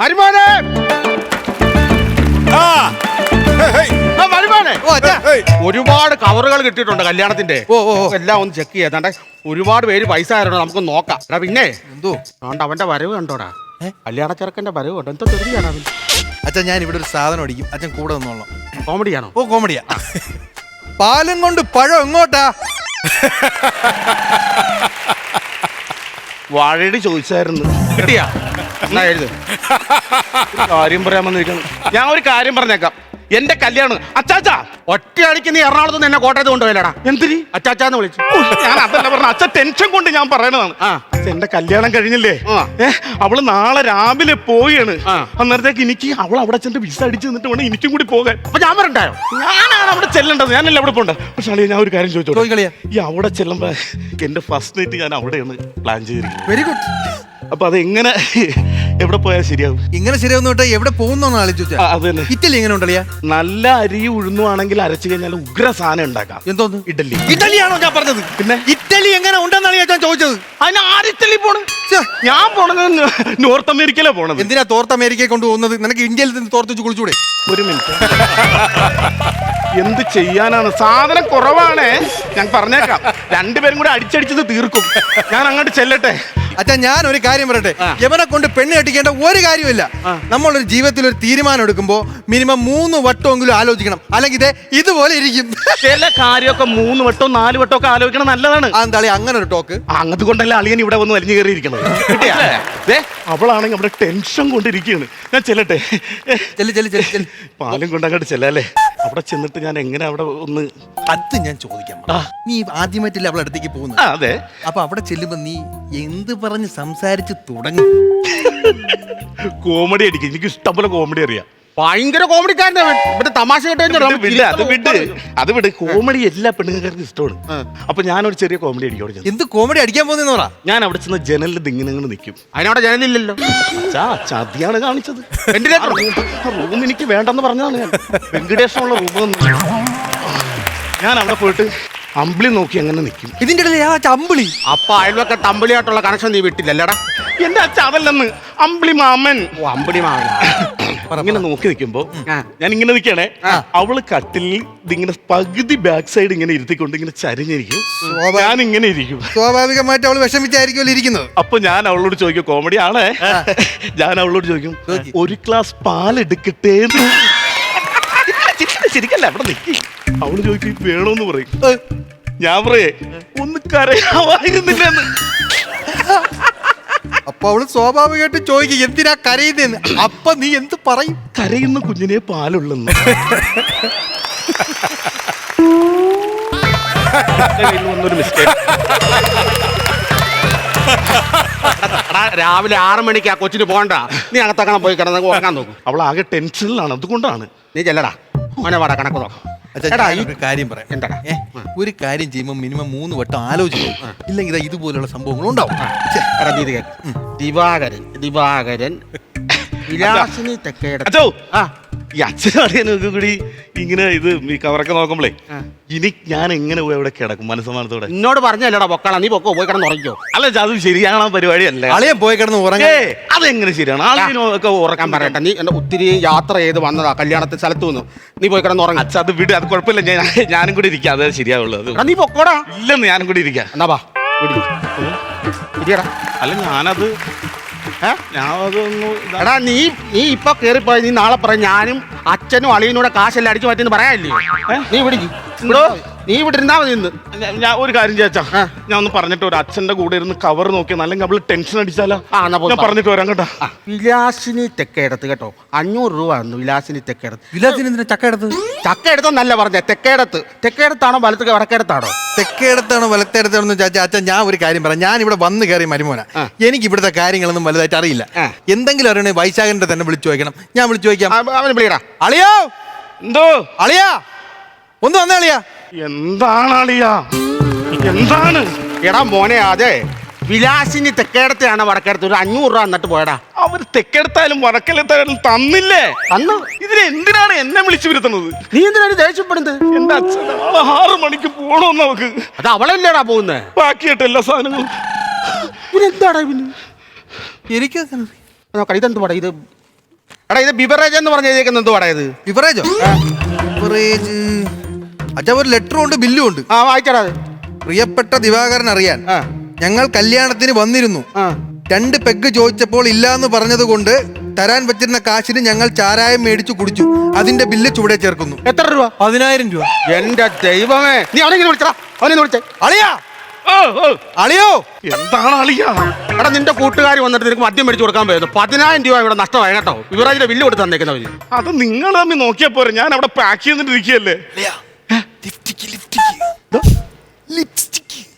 മരുമോനെ ആ. ഹേയ്, ആ, ഓ അച്ഛാ. ഒരുപാട് കവറുകൾ കിട്ടിയിട്ടുണ്ട് കല്യാണത്തിന്റെ. ഓ, ഓ, ഓ. എല്ലാം ഒന്ന് ചെക്ക് ചെയ്താണ്ട് ഒരുപാട് പേര് പൈസ ആയിരുന്നു നമുക്ക് നോക്കാം. എടാ പിന്നെ. എന്തോ? അതുകൊണ്ട് അവന്റെ വരവ് കണ്ടോടാ. ഏ? കല്യാണ ചെറുക്കന്റെ വരവ് കണ്ടോ? എന്തോ തെറിയാണ് അവൻ അച്ഛൻ ഞാൻ ഇവിടെ ഒരു സാധനം അടിക്കും. അച്ഛൻ കൂടെ നിന്നോളാം കോമഡിയാണോ ഓ കോമഡിയാ പാലും കൊണ്ട് പഴം എങ്ങോട്ടാ? വാഴയുടെ ചോദിച്ചായിരുന്നു. കിട്ടിയാ എന്നാ എഴുത്. കാര്യം പറയാൻ വന്നിരിക്കുന്നു. ഞാൻ ഒരു കാര്യം പറഞ്ഞേക്കാം. എന്റെ കല്യാണം അച്ചാച്ചാ ഒറ്റയടിക്ക് നീ എറണാകുളത്ത് നിന്ന് എന്നെ കോട്ടയത്ത് കൊണ്ടുപോയില്ലടാ? എന്തിരി അച്ചാച്ചാന്ന് വിളിച്ചു. ഞാൻ അതല്ല പറഞ്ഞ. അച്ഛ ടെൻഷൻ കൊണ്ട് ഞാൻ പറയണതാണ്. എന്റെ കല്യാണം കഴിഞ്ഞില്ലേ. അവൾ നാളെ രാവിലെ പോവുകയാണ്. അന്നേരത്തേക്ക് എനിക്ക് അവൾ അവിടെ ചെന്ന് വിസ അടിച്ച് നിന്നിട്ട് വേണം എനിക്കും കൂടി പോകാൻ. അപ്പൊ ഞാൻ വരണ്ടായോ? ഞാനാണ് അവിടെ ചെല്ലേണ്ടത്. ഞാനല്ല അവിടെ പോണ്ട? പക്ഷെ അളിയ ഞാൻ ഒരു കാര്യം ചോദിച്ചോളൂ ഈ അവിടെ ചെല്ലുമ്പോ എന്റെ ഫസ്റ്റ് നൈറ്റ് ഞാൻ അവിടെയാണ് പ്ലാൻ ചെയ്തിരിക്കുന്നത്. വെരി ഗുഡ് അപ്പൊ അത് എങ്ങനെ എവിടെ പോയാൽ ശരിയാവും. ഇങ്ങനെ ശരിയാവുന്ന വിട്ടാ എവിടെ പോകുന്നോന്ന് ആലോചിച്ചാ അത് തന്നെ. ഇറ്റലി എങ്ങനെ ഉണ്ടല്ലിയാ നല്ല അരി ഉഴുന്നുവാണെങ്കിൽ അരച്ചു കഴിഞ്ഞാൽ ഉഗ്ര സാധനം ഉണ്ടാക്കാം. എന്തോന്ന്? ഇഡലി ഇറ്റലിയാണോ ഞാൻ പറഞ്ഞത്? പിന്നെ? ഇറ്റലി എങ്ങനെ ഉണ്ടെന്നാണ് ഞാൻ ചോദിച്ചത്. അതിന് ആരിറ്റലി പോണ് ഞാൻ പോണത് നോർത്ത് അമേരിക്കയിലാ പോണത്. എന്തിനാ തോർത്ത് അമേരിക്കയെ കൊണ്ടുപോകുന്നത്? നിനക്ക് ഇന്ത്യയിൽ നിന്ന് തോർത്തിച്ച് കുളിച്ചൂടെ? ഒരു മിനിറ്റ്. എന്ത് ചെയ്യാനാണ്? സാധനം കുറവാണ്. ഞാൻ പറഞ്ഞേക്കാം. രണ്ടുപേരും കൂടെ അടിച്ചടിച്ചത് തീർക്കും. ഞാൻ അങ്ങോട്ട് ചെല്ലട്ടെ. അച്ഛാ ഞാൻ ഒരു കാര്യം പറയട്ടെ. യവനെ കൊണ്ട് പെണ്ണ് കെട്ടിക്കേണ്ട ഒരു കാര്യമില്ല നമ്മളൊരു ജീവിതത്തിൽ ഒരു തീരുമാനം എടുക്കുമ്പോൾ മിനിമം മൂന്ന് വട്ടമെങ്കിലും ആലോചിക്കണം. അല്ലെങ്കിൽ ഇതേ ഇതുപോലെ ഇരിക്കും. ചില കാര്യമൊക്കെ മൂന്ന് വട്ടവും നാല് വട്ടവും ഒക്കെ ആലോചിക്കണം നല്ലതാണ്. എന്താ അങ്ങനെ ഒരു ടോക്ക്? അങ്ങനത്തെ കൊണ്ടല്ല അളിയൻ ഇവിടെ വന്ന് വലിഞ്ഞു? ദേ, അവളാണെങ്കിൽ അവിടെ ടെൻഷൻ കൊണ്ടിരിക്കുകയാണ്. ഞാൻ ചെല്ലട്ടെ? ചെല്ലു ചെല്ലു ചെല്ലു ചെല്ലു. പാലും കൊണ്ടങ്ങോട്ട് ചെല്ലല്ലേ? അവിടെ ചെന്നിട്ട് ഞാൻ എങ്ങനെ അവിടെ ഒന്ന് അത് ഞാൻ ചോദിക്കാം നീ ആദ്യമായിട്ടില്ല അവളെ അടുത്തേക്ക് പോകുന്നത്? അതെ. അപ്പൊ അവിടെ ചെല്ലുമ്പോ നീ എന്ത് പറഞ്ഞ് സംസാരിച്ച് തുടങ്ങി? കോമഡി അടിക്കും. എനിക്ക് ഇഷ്ടം പോലെ കോമഡി അറിയാം. ഭയങ്കര കോമഡിക്കാരനെ ഇവിടെ തമാശ കേട്ട് കഴിഞ്ഞാൽ വിട്, അത് വിട്. അത് വിട്. കോമഡി എല്ലാ പെണ്ണുങ്ങൾക്കും ഇഷ്ടമാണ്. അപ്പൊ ഞാനൊരു ചെറിയ കോമഡി അടിക്കും അവിടെ ചെന്ന്. എന്ത് കോമഡി അടിക്കാൻ പോകുന്ന പറ. ഞാൻ അവിടെ ചെന്ന് ജനലിൽ ദിങ്ങനെ നിൽക്കും. അതിനവിടെ ജനലില്ലല്ലോ. ചാ ചതിയാണ് കാണിച്ചത്. വെന്റിലേറ്റർ. റൂം എനിക്ക് വേണ്ടെന്ന് പറഞ്ഞതാണ് ഞാൻ. വെങ്കടേഷനുള്ള റൂം ഞാൻ അവിടെ പോയിട്ട് അമ്പിളി നോക്കി അങ്ങനെ നിൽക്കും ഇതിന്റെ ഇടയിൽ ആ ചമ്പിളി? അപ്പൊ അയൽവക്ക തമ്പിളിയായിട്ടുള്ള കണക്ഷൻ നീ വിട്ടില്ലല്ലടാ? എന്റെ അച്ഛ അതല്ലെന്ന് അമ്പിളി മാമൻ. ഓ അമ്പിളി മാമൻ. ഇങ്ങനെ നോക്കി നിൽക്കുമ്പോ ഞാൻ ഇങ്ങനെ നിൽക്കണേ. അവൾ കട്ടിലിൽ ഇതിങ്ങനെ പകുതി ബാക്ക് സൈഡ് ഇങ്ങനെ ഇരുത്തിക്കൊണ്ട് ഇങ്ങനെ ചരിഞ്ഞിരിക്കും. ഞാൻ ഇങ്ങനെ ഇരിക്കും. സ്വാഭാവികമായിട്ട് അവൾ വിഷമിച്ചായിരിക്കുമല്ലോ ഇരിക്കുന്നത്. അപ്പൊ ഞാൻ അവളോട് ചോദിക്കും കോമഡി ആണേ? ഞാൻ അവളോട് ചോദിക്കും ഒരു ഗ്ലാസ് പാൽ എടുക്കട്ടേന്ന് ചിരിക്കല്ല, ചിരിക്കല്ല അവിടെ നിൽക്കി അവൾ ചോദിച്ചു വേണോന്ന് പറയും. ഏ, ഞാൻ പറയേ ഒന്ന് കരയാവായിരുന്നില്ലെന്ന് അപ്പൊ അവൾ സ്വാഭാവികമായിട്ട് ചോദിക്കും എന്തിനാ കരയുന്നതെന്ന് അപ്പൊ നീ എന്ത് പറയും? കരയുന്ന കുഞ്ഞിനെ പാലുള്ളെന്ന്. വന്നൊരു മിസ്റ്റേക്ക് എടാ, രാവിലെ ആറ് മണിക്ക് ആ കൊച്ചിന് പോകണ്ട. നീ അകത്തക്കണം പോയി കിടന്ന് ഉറങ്ങാൻ നോക്കും. അവൾ ആകെ ടെൻഷനിലാണ് അതുകൊണ്ടാണ്. നീ ചെല്ലടാ. മോനെ വാടാ കണക്ക് നോക്കാം. എടാ ഈ ഞാനൊരു കാര്യം പറയാം. എന്താടാ? ഏ, ഒരു കാര്യം ചെയ്യുമ്പോൾ മിനിമം മൂന്ന് വട്ടം ആലോചിക്കും. ഇല്ലെങ്കിൽ ഇതാ ഇതുപോലുള്ള സംഭവങ്ങൾ ഉണ്ടാവും ഛെ, എടാ നീ ഇത് കേക്ക് ദിവാകരൻ. ദിവാകരൻ വിലാസിനി തെക്കേട അച്ഛോ. ആ. ഈ അച്ഛനറിയാനൊക്കെ കൂടി ഇങ്ങനെ ഇത് ഈ കവറൊക്കെ നോക്കുമ്പോളേ. ഇനി ഞാൻ എങ്ങനെ പോയി അവിടെ കിടക്കും മനസ്സമാനത്തോടെ? എന്നോട് പറഞ്ഞല്ലടാ പൊക്കള നീ പൊക്കോ പോയി കിടന്ന് ഉറങ്ങിക്കോ. അല്ല അത് ശരിയാണ് പരിപാടി പരിപാടിയല്ല? അളിയൻ പോയി കിടന്ന് ഉറങ്ങേ അതെങ്ങനെ ശരിയാണ്? ആളിനൊക്കെ ഉറക്കാൻ പറയട്ടെ നീ എന്നെ ഒത്തിരി യാത്ര ചെയ്ത് വന്നതാ കല്യാണത്തെ സ്ഥലത്ത് നിന്ന്. നീ പോയി കിടന്ന് ഉറങ്ങാ. അച്ഛാ അത് വിട് അത് കുഴപ്പമില്ല. ഞാൻ ഞാനും കൂടി ഇരിക്കാം അത് ശരിയാവുള്ളൂ അത്. നീ പൊക്കോടാ. ഇല്ലെന്ന് ഞാനും കൂടി ഇരിക്കാം. എന്നാ വാ അല്ല ഞാനത്? ഞാൻ അതൊന്നും ഇതാ- എടാ നീ നീ ഇപ്പൊ കേറിപ്പോയി. നീ നാളെ പറയും ഞാനും അച്ഛനും അളിയനൂടെ കാശെല്ലാം അടിച്ചു മാറ്റിന്ന് പറയാല്ലേ നീ ഇവിടെ ഇരി. ഇവിടെ നീ ഇവിടെ ഇരുന്നാ മതി ഇന്ന്. ഞാൻ- ഒരു കാര്യം ചേച്ചാ. ഞാൻ ഒന്ന് പറഞ്ഞിട്ട് ഒരു അച്ഛന്റെ കൂടെ ഇരുന്ന് കവർ നോക്കിയാൽ അല്ലെങ്കിൽ അവൾ ടെൻഷൻ അടിച്ചാലോ? ആ, ഞാൻ പറഞ്ഞിട്ട് വരാം കേട്ടോ. വിലാസിനി തെക്കേടത്ത് കേട്ടോ. അഞ്ഞൂറ് രൂപ ആയിരുന്നു വിലാസിനി തെക്കേടത്ത് വിലാസിന് എന്തിനാ ചക്ക എടുത്തത് നല്ല പറഞ്ഞ തെക്കേടത്ത് തെക്കേടത്താണോ വലത്ത് വടക്കേടത്താണോ തെക്കേടത്താണോ വലത്തേടത്താണോ ചാച്ചാ അച്ഛൻ ഞാൻ ഒരു കാര്യം പറയാം. ഞാൻ ഇവിടെ വന്ന് കയറി മരുമോന. എനിക്ക് ഇവിടുത്തെ കാര്യങ്ങളൊന്നും വലുതായിട്ട് അറിയില്ല. എന്തെങ്കിലും അറിയണേ വൈശാഖന്റെ തന്നെ വിളിച്ചു ചോദിക്കണം. ഞാൻ വിളിച്ചു ചോദിക്കാം. അവനെ അവന് വിളിയടാ. അളിയോ! എന്തോ? അളിയാ! ഒന്ന് വന്നേ അളിയാ. എന്താണ് അളിയ എന്താണ്? എടാ മോനെ അതെ വിലാസിനി തെക്കേടത്തെയാണ് വടക്കേടത്ത്. ഒരു അഞ്ഞൂറ് രൂപ എന്നിട്ട് പോയടാ. അവർ തെക്കെടുത്താലും വടക്കെടുത്താലും തന്നില്ലേ? അന്ന് ഇതിന് എന്തിനാണ് എന്നെ വിളിച്ചു വരുത്തുന്നത്? നീ എന്തിനാണ് ദേഷ്യപ്പെടുന്നത്? എന്റെ അച്ഛൻ നാളെ ആറ് മണിക്ക് പോണോന്ന് നമുക്ക് അത് അവളല്ലേടാ പോകുന്നത് ബാക്കിയായിട്ട് എല്ലാ സാധനങ്ങളും. ഇതെന്താടാ പിന്നെ എനിക്ക് നോക്കാം ഇതെന്ത് പടാ ഇത്? എടാ ഇത് ബിവറേജ് എന്ന് പറഞ്ഞ് എന്ത് ഇത്? ബിവറേജോ? ബിവറേജ്. അച്ഛാ ഒരു ലെറ്ററും ഉണ്ട് ബില്ലും ഉണ്ട് ആ വായിച്ചടാ അത്. പ്രിയപ്പെട്ട ദിവാകരൻ അറിയാൻ ആ. ഞങ്ങൾ കല്യാണത്തിന് വന്നിരുന്നു. ആ. രണ്ട് പെഗ് ചോദിച്ചപ്പോൾ ഇല്ലാന്ന് പറഞ്ഞത് കൊണ്ട് തരാൻ പറ്റുന്ന കാശിന് ഞങ്ങൾ ചാരായം മേടിച്ചു കുടിച്ചു. അതിന്റെ ബില്ല് ചുവടെ ചേർക്കുന്നു. എത്ര രൂപ? പതിനായിരം രൂപ. എന്റെ ദൈവമേ. നീ അവനെ ഇങ്ങനെ വിളിച്ചടാ? അവനെ വിളിച്ചേ. അളിയാ! ഓ, ഓ. അളിയോ! എന്താണ് അളിയ? എടാ നിന്റെ കൂട്ടുകാർ വന്നിട്ട് നിനക്ക് മദ്യം മേടിച്ചു കൊടുക്കാൻ പോയത്. പതിനായിരം രൂപ ഇവിടെ നഷ്ടമായി കേട്ടോ. ബിവറേജിന്റെ ബില്ല് കൊടുത്ത് തന്നേക്കുന്നവര് അത് നിങ്ങൾ തമ്മിൽ നോക്കിയാ പോരെ ഞാൻ അവിടെ പാക്ക് ചെയ്തിട്ടിരിക്കുകയല്ലേ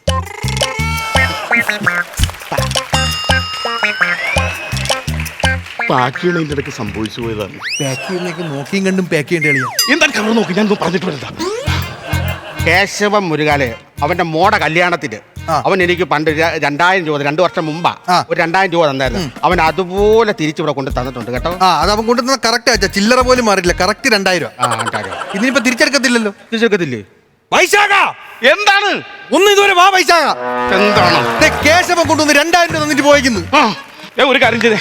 പാക്ക് ചെയ്യണതിന്റെ ഇടയ്ക്ക് സംഭവിച്ചു പോയതാണ്. പാക്ക് ചെയ്യുന്നേക്ക് നോക്കിയും കണ്ടും പാക്ക് ചെയ്യേണ്ട അളിയാ എന്താണ് കവർ നോക്കി? ഞാൻ പറഞ്ഞിട്ട് വരണ്ട. കേശവൻ മുരുകാലെ അവന്റെ മോടെ കല്യാണത്തിന്. അവൻ എനിക്ക് പണ്ട് ര- രണ്ടായിരം രൂപ രണ്ടു വർഷം മുമ്പാ ആ. ഒരു രണ്ടായിരം രൂപ തന്നായിരുന്നു. അവൻ അതുപോലെ തിരിച്ചിവിടെ കൊണ്ട് തന്നിട്ടുണ്ട് കേട്ടോ. ആ അത് അവൻ കൊണ്ടുവന്നത് കറക്റ്റ് ആച്ചാ ചില്ലറ പോലും മാറിയില്ല കറക്റ്റ് രണ്ടായിരം രൂപ. ആ രണ്ടായിരം ഇതിനിപ്പോ തിരിച്ചെടുക്കത്തില്ലല്ലോ. തിരിച്ചെടുക്കത്തില്ലേ? വൈശാഖ എന്താണ്? ഒന്ന് ഇതുവരെ വാ വൈശാഖ എന്താണ്? ദേ കേശവൻ കൊണ്ടുവന്ന് രണ്ടായിരം രൂപ തന്നിട്ട് പോയിക്കുന്നു. ആ ഞാൻ ഒരു കാര്യം ചെയ്തേ.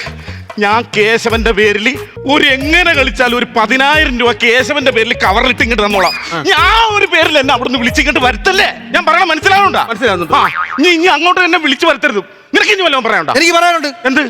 ഞാൻ കേശവന്റെ പേരിൽ ഒരു എങ്ങനെ കളിച്ചാലും ഒരു പതിനായിരം രൂപ കേശവന്റെ പേരിൽ കവറിലിട്ട് ഇങ്ങോട്ട് തന്നോളാം. ഞാൻ ഒരു പേരിൽ എന്നെ അവിടുന്ന് വിളിച്ചിങ്ങോട്ട് വരുത്തല്ലേ? ഞാൻ പറയണ മനസ്സിലാവുന്നുണ്ടോ? മനസ്സിലാവുന്നുണ്ട്. ആ ഇനി ഇനി അങ്ങോട്ട് എന്നെ വിളിച്ചു വരുത്തരുത്. നിനക്ക് ഇനി വല്ലതും പറയാനുണ്ടോ? എനിക്ക് പറയാനുണ്ട്. എന്ത്?